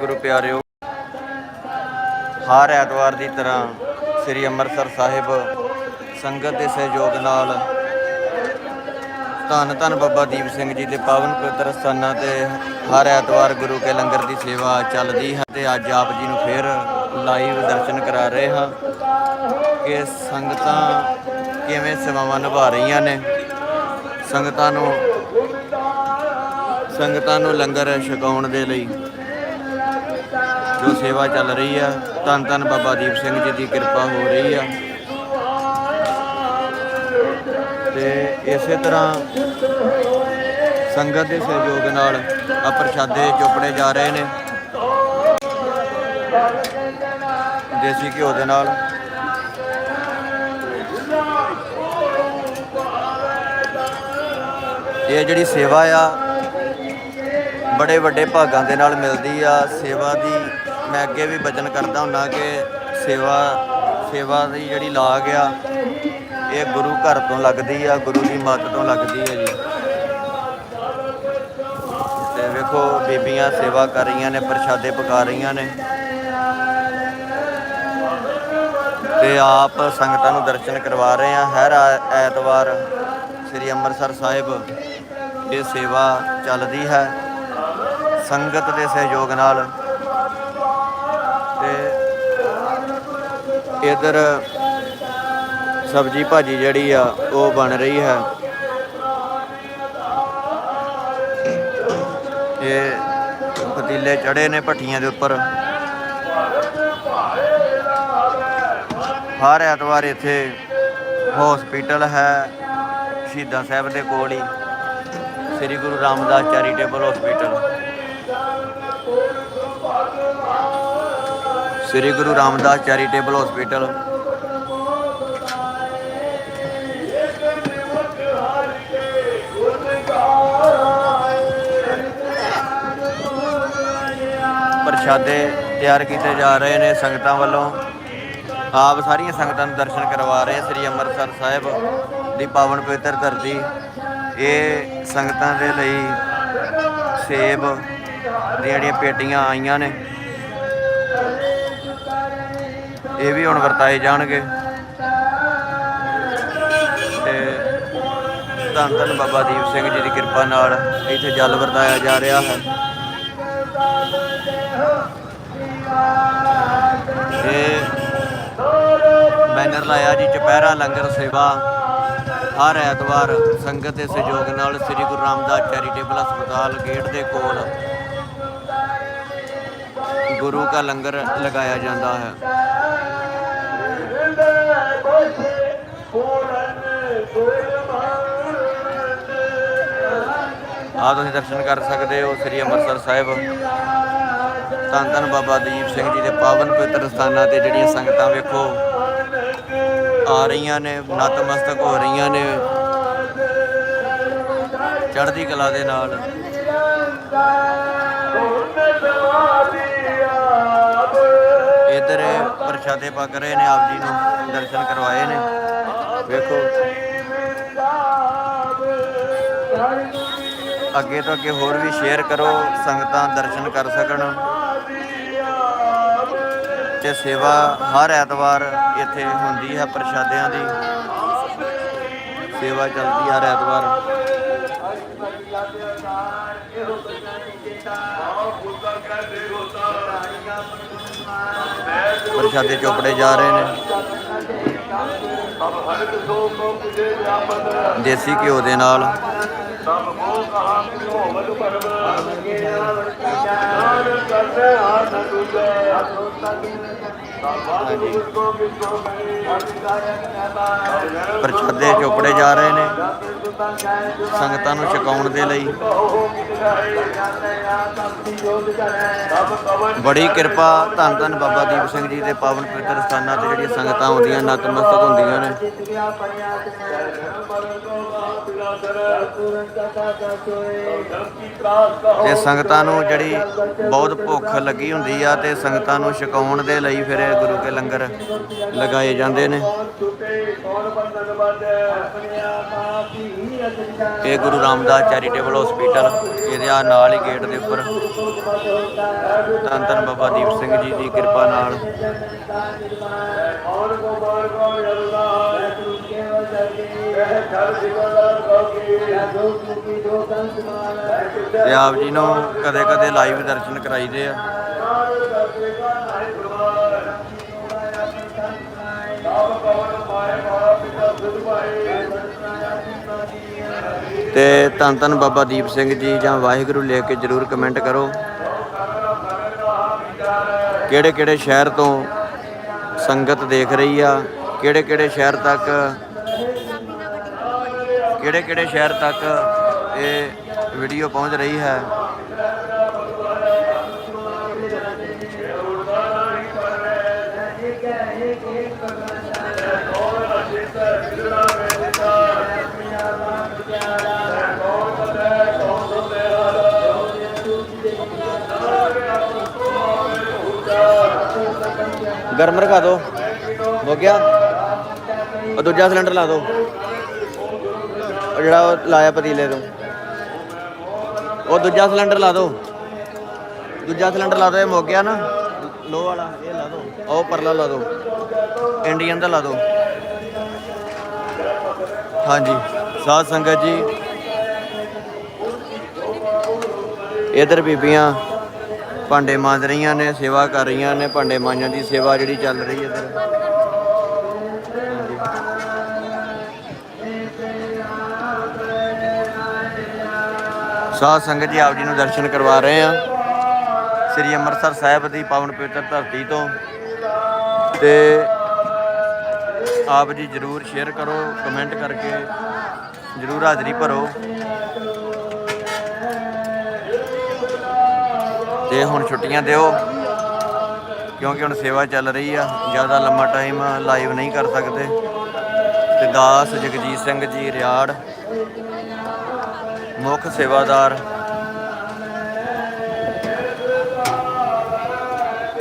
ਗੁਰੂ ਪਿਆਰਿਓ। ਹਰ ਐਤਵਾਰ ਦੀ ਤਰ੍ਹਾਂ ਸ੍ਰੀ ਅੰਮ੍ਰਿਤਸਰ ਸਾਹਿਬ ਸੰਗਤ ਦੇ ਸਹਿਯੋਗ ਨਾਲ ਧੰਨ ਧੰਨ ਬਾਬਾ ਦੀਪ ਸਿੰਘ ਜੀ ਦੇ ਪਾਵਨ ਪਵਿੱਤਰ ਸਥਾਨਾਂ ਤੇ ਹਰ ਐਤਵਾਰ ਗੁਰੂ ਕੇ ਲੰਗਰ ਦੀ ਸੇਵਾ ਚੱਲਦੀ ਹੈ ਤੇ ਅੱਜ ਆਪ ਜੀ ਨੂੰ ਫਿਰ ਲਾਈਵ ਦਰਸ਼ਨ ਕਰਾ ਰਹੇ ਹਾਂ ਕਿ ਸੰਗਤਾਂ ਕਿਵੇਂ ਸੇਵਾਵਾਂ ਨਿਭਾ ਰਹੀਆਂ ਨੇ। ਸੰਗਤਾਂ ਨੂੰ ਸੰਗਤਾਂ ਨੂੰ ਲੰਗਰ ਛਕਾਉਣ ਦੇ ਲਈ ਜੋ ਸੇਵਾ ਚੱਲ ਰਹੀ ਆ, ਧੰਨ ਧੰਨ ਬਾਬਾ ਦੀਪ ਸਿੰਘ ਜੀ ਦੀ ਕਿਰਪਾ ਹੋ ਰਹੀ ਆ। ਤੇ ਇਸੇ ਤਰ੍ਹਾਂ ਸੰਗਤ ਦੇ ਸਹਿਯੋਗ ਨਾਲ ਆ ਪ੍ਰਸ਼ਾਦੇ ਚੋਪੜੇ ਜਾ ਰਹੇ ਨੇ। ਦੇਸੀ ਘਿਓ ਦੇ ਨਾਲ। ਇਹ ਜਿਹੜੀ ਸੇਵਾ ਆ ਬੜੇ ਵੱਡੇ ਭਾਗਾਂ ਦੇ ਨਾਲ ਮਿਲਦੀ ਆ ਸੇਵਾ ਦੀ। ਮੈਂ ਅੱਗੇ ਵੀ ਬਚਨ ਕਰਦਾ ਹੁੰਨਾ ਕਿ ਸੇਵਾ ਸੇਵਾ ਦੀ ਜਿਹੜੀ ਲਾਗ ਆ, ਇਹ ਗੁਰੂ ਘਰ ਤੋਂ ਲੱਗਦੀ ਆ, ਗੁਰੂ ਦੀ ਮੱਤ ਤੋਂ ਲੱਗਦੀ ਆ ਜੀ। ਤੇ ਵੇਖੋ, ਬੀਬੀਆਂ ਸੇਵਾ ਕਰ ਰਹੀਆਂ ਨੇ, ਪ੍ਰਸ਼ਾਦੇ ਪਕਾ ਰਹੀਆਂ ਨੇ। ਤੇ ਆਪ ਸੰਗਤਾਂ ਨੂੰ ਦਰਸ਼ਨ ਕਰਵਾ ਰਹੇ ਆ। ਹਰ ਐਤਵਾਰ ਸ੍ਰੀ ਅੰਮ੍ਰਿਤਸਰ ਸਾਹਿਬ ਇਹ ਸੇਵਾ ਚੱਲਦੀ ਹੈ। ਸੰਗਤ ਦੇ ਸਹਿਯੋਗ ਨਾਲ ਤੇ ਇਧਰ ਸਬਜੀ ਭਾਜੀ ਜਿਹੜੀ ਆ, ਉਹ ਬਣ ਰਹੀ ਹੈ। ਇਹ ਪਤੀਲੇ ਚੜੇ ਨੇ ਭੱਠੀਆਂ ਦੇ ਉੱਪਰ। ਹਰ ਐਤਵਾਰ ਇੱਥੇ ਹਸਪੀਟਲ ਹੈ, ਸ਼ਹੀਦਾਂ ਸਾਹਿਬ ਦੇ ਕੋਲ ਹੀ, Shri Guru Ramdas charitable hospital Shri Guru Ramdas charitable hospital. ਪ੍ਰਸ਼ਾਦੇ ਤਿਆਰ ਕੀਤੇ ਜਾ ਰਹੇ ਨੇ ਸੰਗਤਾਂ ਵੱਲੋਂ। ਆਪ ਸਾਰੀਆਂ ਸੰਗਤਾਂ ਨੂੰ ਦਰਸ਼ਨ ਕਰਵਾ ਰਹੇ ਸ੍ਰੀ ਅੰਮ੍ਰਿਤਸਰ ਸਾਹਿਬ ਦੀ ਪਾਵਨ ਪਵਿੱਤਰ ਧਰਤੀ। ਇਹ ਸੰਗਤਾਂ ਦੇ ਲਈ ਸੇਬ ਦੀਆਂ ਜਿਹੜੀਆਂ ਪੇਟੀਆਂ ਆਈਆਂ ਨੇ। ਇਹ ਵੀ ਹੁਣ ਵਰਤਾਏ ਜਾਣਗੇ। ਤੇ ਧੰਨ ਧੰਨ ਬਾਬਾ ਦੀਪ ਸਿੰਘ ਜੀ ਦੀ ਕਿਰਪਾ ਨਾਲ ਇੱਥੇ ਜਲ ਵਰਤਾਇਆ ਜਾ ਰਿਹਾ ਹੈ। ਇਹ ਬੈਨਰ ਲਾਇਆ ਜੀ, ਚੁਪਹਿਰਾ ਲੰਗਰ ਸੇਵਾ ਹਰ ਐਤਵਾਰ ਸੰਗਤ ਦੇ ਸਹਿਯੋਗ ਨਾਲ ਸ੍ਰੀ ਗੁਰੂ ਰਾਮਦਾਸ ਚੈਰੀਟੇਬਲ ਹਸਪਤਾਲ ਗੇਟ ਦੇ ਕੋਲ ਗੁਰੂ ਕਾ ਲੰਗਰ ਲਗਾਇਆ ਜਾਂਦਾ ਹੈ। ਆ ਤੁਸੀਂ ਦਰਸ਼ਨ ਕਰ ਸਕਦੇ ਹੋ ਸ੍ਰੀ ਅੰਮ੍ਰਿਤਸਰ ਸਾਹਿਬ। ਧੰਨ ਧੰਨ ਬਾਬਾ ਦੀਪ ਸਿੰਘ ਜੀ ਦੇ ਪਾਵਨ ਪਵਿੱਤਰ ਸਥਾਨਾਂ ਤੇ ਜਿਹੜੀਆਂ ਸੰਗਤਾਂ ਵੇਖੋ, ਆ ਰਹੀਆਂ ਨੇ ਨਤਮਸਤਕ ਹੋ ਰਹੀਆਂ ਨੇ। ਚੜ੍ਹਦੀ ਕਲਾ ਦੇ ਨਾਲ। ਪ੍ਰਸ਼ਾਦੇ ਪੱਕ ਰਹੇ ਨੇ ਆਪ ਜੀ ਨੂੰ ਦਰਸ਼ਨ ਕਰਵਾਏ ਨੇ। ਵੇਖੋ। ਅੱਗੇ ਤੋਂ ਅੱਗੇ ਹੋਰ ਵੀ ਸ਼ੇਅਰ ਕਰੋ ਸੰਗਤਾਂ ਦਰਸ਼ਨ ਕਰ ਸਕਣ। ਤੇ ਸੇਵਾ ਹਰ ਐਤਵਾਰ ਇੱਥੇ ਹੁੰਦੀ ਹੈ ਪ੍ਰਸ਼ਾਦਿਆਂ ਦੀ। ਸੇਵਾ ਚੱਲਦੀ ਹਰ ਐਤਵਾਰ। ਪ੍ਰਸ਼ਾਦੇ ਚੋਪੜੇ ਜਾ ਰਹੇ ਨੇ। ਦੇਸੀ ਘਿਓ ਦੇ ਨਾਲ। ਪ੍ਰਸ਼ਾਦੇ ਚੋਪੜੇ ਜਾ ਰਹੇ ਨੇ। ਸੰਗਤਾਂ ਨੂੰ ਛਕਾਉਣ ਦੇ ਲਈ। ਬੜੀ ਕਿਰਪਾ ਧੰਨ ਧੰਨ ਬਾਬਾ ਦੀਪ ਸਿੰਘ ਜੀ ਦੇ ਪਾਵਨ ਪਵਿੱਤਰ ਸਥਾਨਾਂ ਤੇ ਜਿਹੜੀਆਂ ਸੰਗਤਾਂ ਆਉਂਦੀਆਂ, ਨਤਮਸਤਕ ਹੁੰਦੀਆਂ ਨੇ। ਤੇ ਸੰਗਤਾਂ ਨੂੰ ਜਿਹੜੀ ਬਹੁਤ ਭੁੱਖ ਲੱਗੀ ਹੁੰਦੀ ਆ ਤੇ ਸੰਗਤਾਂ ਨੂੰ ਛਕਾਉਣ ਦੇ ਲਈ ਫਿਰ ਗੁਰੂ ਕੇ ਲੰਗਰ ਲਗਾਏ ਜਾਂਦੇ ਨੇ। ਇਹ ਗੁਰੂ ਰਾਮਦਾਸ ਚੈਰੀਟੇਬਲ ਹਸਪੀਟਲ, ਇਹਦੇ ਆ ਨਾਲ ਹੀ ਗੇਟ ਦੇ ਉੱਪਰ। ਧੰਨ ਧੰਨ ਬਾਬਾ ਦੀਪ ਸਿੰਘ ਜੀ ਦੀ ਕਿਰਪਾ ਨਾਲ। ਤੇ ਆਪ ਜੀ ਨੂੰ ਕਦੇ ਕਦੇ ਲਾਈਵ ਦਰਸ਼ਨ ਕਰਾਈਦੇ ਆ। ਤੇ ਧੰਨ ਧੰਨ ਬਾਬਾ ਦੀਪ ਸਿੰਘ ਜੀ ਜਾਂ ਵਾਹਿਗੁਰੂ ਲੈ ਕੇ ਜਰੂਰ ਕਮੈਂਟ ਕਰੋ। ਕਿਹੜੇ ਕਿਹੜੇ ਸ਼ਹਿਰ ਤੋਂ ਸੰਗਤ ਦੇਖ ਰਹੀ ਆ, ਕਿਹੜੇ ਕਿਹੜੇ ਸ਼ਹਿਰ ਤੱਕ ਕਿਹੜੇ ਕਿਹੜੇ ਸ਼ਹਿਰ ਤੱਕ ਇਹ ਵੀਡੀਓ ਪਹੁੰਚ ਰਹੀ ਹੈ? ਗਰਮਰ ਰਖਾ ਦੋ। ਹੋ ਗਿਆ? ਉਹ ਦੂਜਾ ਸਿਲੰਡਰ ਲਾ ਦੋ। ਉਹ ਜਿਹੜਾ ਉਹ ਲਾਇਆ ਪਤੀਲੇ ਤੋਂ। ਉਹ ਦੂਜਾ ਸਿਲੰਡਰ ਲਾ ਦੋ। ਦੂਜਾ ਸਿਲੰਡਰ ਲਾ ਦਿਓ ਇਹ ਮੁੱਕ ਗਿਆ ਨਾ। ਲੋ ਵਾਲਾ, ਇਹ ਲਾ ਦਿਓ ਉਹ ਪਰਲਾ ਲਾ ਦੋ। ਇੰਡੀਅਨ ਦਾ ਲਾ ਦੋ। ਹਾਂਜੀ। ਸਾਧ ਸੰਗਤ ਜੀ। ਇਧਰ ਬੀਬੀਆਂ ਭਾਂਡੇ ਮਾਂਜ ਰਹੀਆਂ ਨੇ, ਸੇਵਾ ਕਰ ਰਹੀਆਂ ਨੇ, ਭਾਂਡੇ ਮਾਂਜਣ ਦੀ ਸੇਵਾ ਜਿਹੜੀ ਚੱਲ ਰਹੀ ਹੈ ਇਧਰ। ਸਾਧ ਸੰਗਤ ਜੀ ਆਪ ਜੀ ਨੂੰ ਦਰਸ਼ਨ ਕਰਵਾ ਰਹੇ ਆ ਸ੍ਰੀ ਅੰਮ੍ਰਿਤਸਰ ਸਾਹਿਬ ਦੀ ਪਾਵਨ ਪਵਿੱਤਰ ਧਰਤੀ ਤੋਂ। ਤੇ ਆਪ ਜੀ ਜਰੂਰ ਸ਼ੇਅਰ ਕਰੋ ਕਮੈਂਟ ਕਰਕੇ ਜਰੂਰ ਹਾਜ਼ਰੀ ਭਰੋ। ਤੇ ਹੁਣ ਛੁੱਟੀਆਂ ਦਿਓ, ਕਿਉਂਕਿ ਹੁਣ ਸੇਵਾ ਚੱਲ ਰਹੀ ਆ। ਜ਼ਿਆਦਾ ਲੰਮਾ ਟਾਈਮ ਲਾਈਵ ਨਹੀਂ ਕਰ ਸਕਦੇ। ਤੇ ਦਾਸ ਜਗਜੀਤ ਸਿੰਘ ਜੀ, ਰਿਆੜ। ਮੁੱਖ ਸੇਵਾਦਾਰ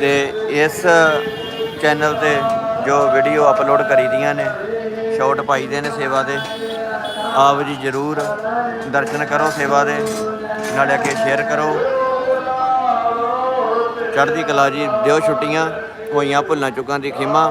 ਤੇ ਇਸ ਚੈਨਲ ਤੇ ਜੋ ਵੀਡੀਓ ਅਪਲੋਡ ਕਰੀ ਦੀਆਂ ਨੇ ਸ਼ਾਰਟ ਪਾਈਦੇ ਨੇ ਸੇਵਾ ਦੇ, ਆਪ ਜੀ ਜਰੂਰ ਦਰਸ਼ਨ ਕਰੋ ਸੇਵਾ ਦੇ, ਨਾਲੇ ਅੱਗੇ ਸ਼ੇਅਰ ਕਰੋ। ਚੜ੍ਹਦੀ ਕਲਾ ਜੀ, ਦਿਓ ਛੁੱਟੀਆਂ, ਹੋਈਆਂ ਭੁੱਲਾਂ ਚੁੱਕਾਂ ਦੀ ਖਿਮਾ।